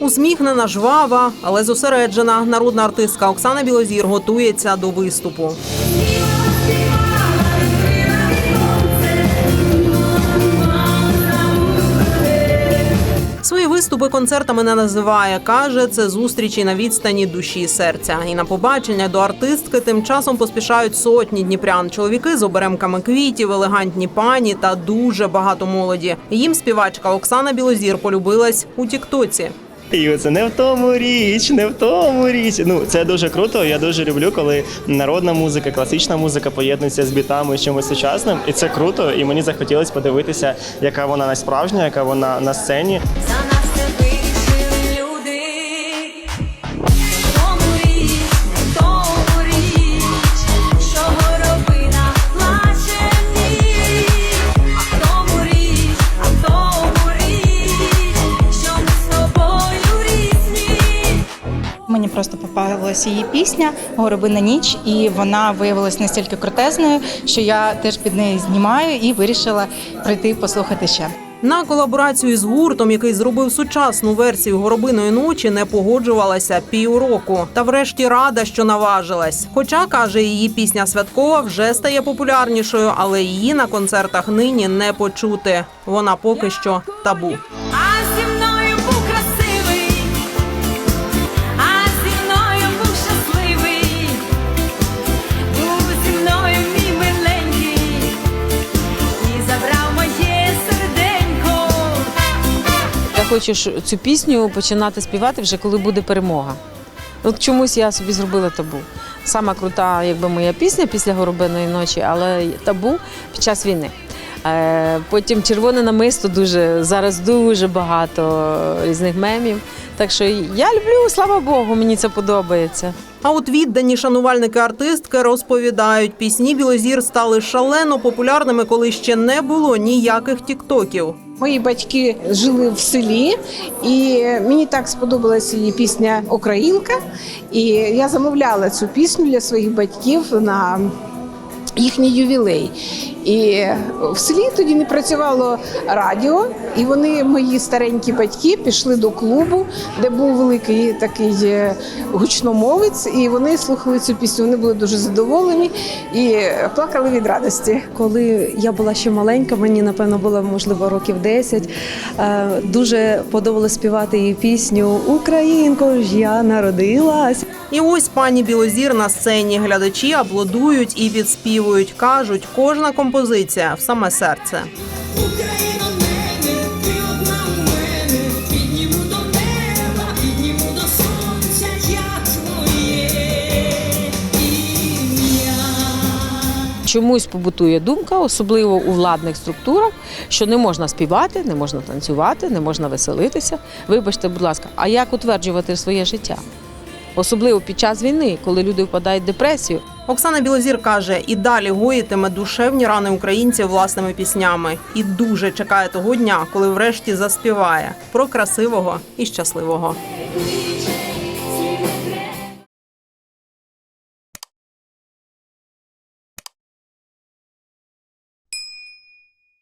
Усміхнена, жвава, але зосереджена. Народна артистка Оксана Білозір готується до виступу. Свої виступи концертами не називає. каже, це зустрічі на відстані душі і серця. І на побачення до артистки тим часом поспішають сотні дніпрян. Чоловіки з оберемками квітів, елегантні пані та дуже багато молоді. Їм співачка Оксана Білозір полюбилась у Тіктоці. І це не в тому річ, не в тому річ. Ну це дуже круто. Я дуже люблю, коли народна музика, класична музика поєднується з бітами, з чимось сучасним, і це круто. І мені захотілося подивитися, яка вона насправжня, яка вона на сцені. Мені просто попалась її пісня Горобина ніч, і вона виявилась настільки крутезною, що я теж під неї знімаю і вирішила прийти послухати ще. На колаборацію з гуртом, який зробив сучасну версію горобиної ночі, не погоджувалася півроку. Та врешті рада, що наважилась. Хоча каже, її пісня святкова вже стає популярнішою, але її на концертах нині не почути. Вона поки що табу. Я хочу цю пісню починати співати вже коли буде перемога. От чомусь я собі зробила табу. Сама крута, якби моя пісня після горобиної ночі, але табу під час війни. Е, Потім червоне намисто дуже зараз дуже багато різних мемів. Так що я люблю, слава Богу, мені це подобається. А от віддані шанувальники артистки розповідають, пісні Білозір стали шалено популярними, коли ще не було ніяких тіктоків. Мої батьки жили в селі, і мені так сподобалася її пісня Українка. І я замовляла цю пісню для своїх батьків на їхній ювілей. І в селі тоді не працювало радіо, і вони, мої старенькі батьки, пішли до клубу, де був великий такий е, гучномовець, і вони слухали цю пісню. Вони були дуже задоволені і плакали від радості. Коли я була ще маленька, мені напевно було можливо років 10, е, Дуже подобалося співати її пісню Українко ж я народилась. І ось пані Білозір на сцені глядачі аплодують і підспівують. кажуть, кожна композиція в саме серце. Україна мене, одна у мене, підніму до неба, підніму до сонця, я твоє. Чомусь побутує думка, особливо у владних структурах, що не можна співати, не можна танцювати, не можна веселитися. Вибачте, будь ласка, а як утверджувати своє життя? Особливо під час війни, коли люди впадають в депресію. Оксана Білозір каже, і далі гоїтиме душевні рани українців власними піснями, і дуже чекає того дня, коли врешті заспіває про красивого і щасливого.